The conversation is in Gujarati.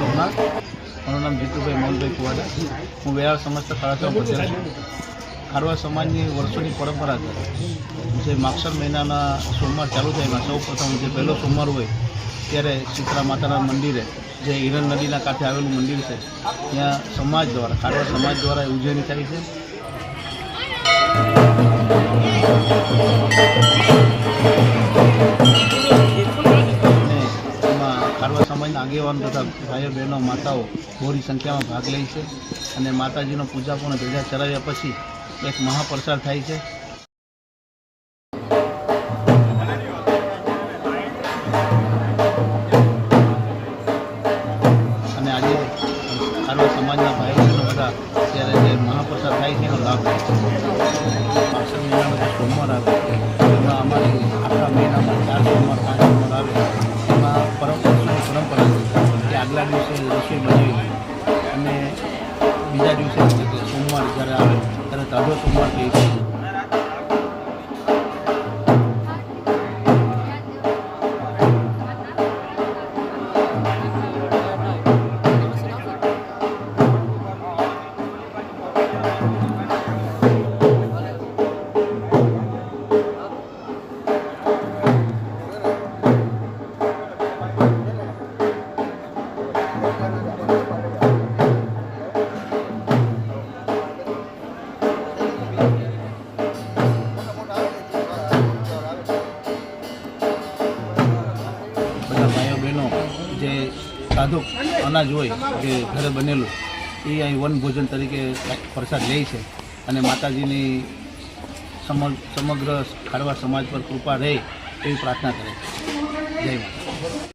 સોમનાથ. મારું નામ જીતુભાઈ મોહનભાઈ કુવાડા. હું વેરાળ સમસ્ત ખાડાસા પટેલ છું. ખારવા સમાજની વર્ષોની પરંપરા છે. જે માગસર મહિનાના સોમવાર ચાલુ થાય એમાં સૌ પ્રથમ જે પહેલો સોમવાર હોય, ત્યારે શીતળા માતાના મંદિરે જે હિરણ નદીના કાંઠે આવેલું મંદિર છે, ત્યાં સમાજ દ્વારા, ખારવા સમાજ દ્વારા ઉજવણી થાય છે. ભાઈઓ બહેનો, માતાઓ મોટી સંખ્યામાં ભાગ લે છે અને માતાજીનો પૂજા પણ ભેગા ચલાવ્યા પછી એક મહાપ્રસાદ થાય છે. અને આજે આરવા સમાજના ભાઈઓ બહેનો બધા ત્યારે જે મહાપ્રસાદ થાય છે એનો લાભ લે છે. સોમવાર જ્યારે આવે ત્યારે તાજો સોમવાર કહીએ છીએ સાદું અનાજ હોય જે ઘરે બનેલું, એ અહીં વન ભોજન તરીકે પ્રસાદ લે છે. અને માતાજીની સમગ, સમગ્ર ખાડવા સમાજ પર કૃપા રહે એવી પ્રાર્થના કરે છે. જય માતા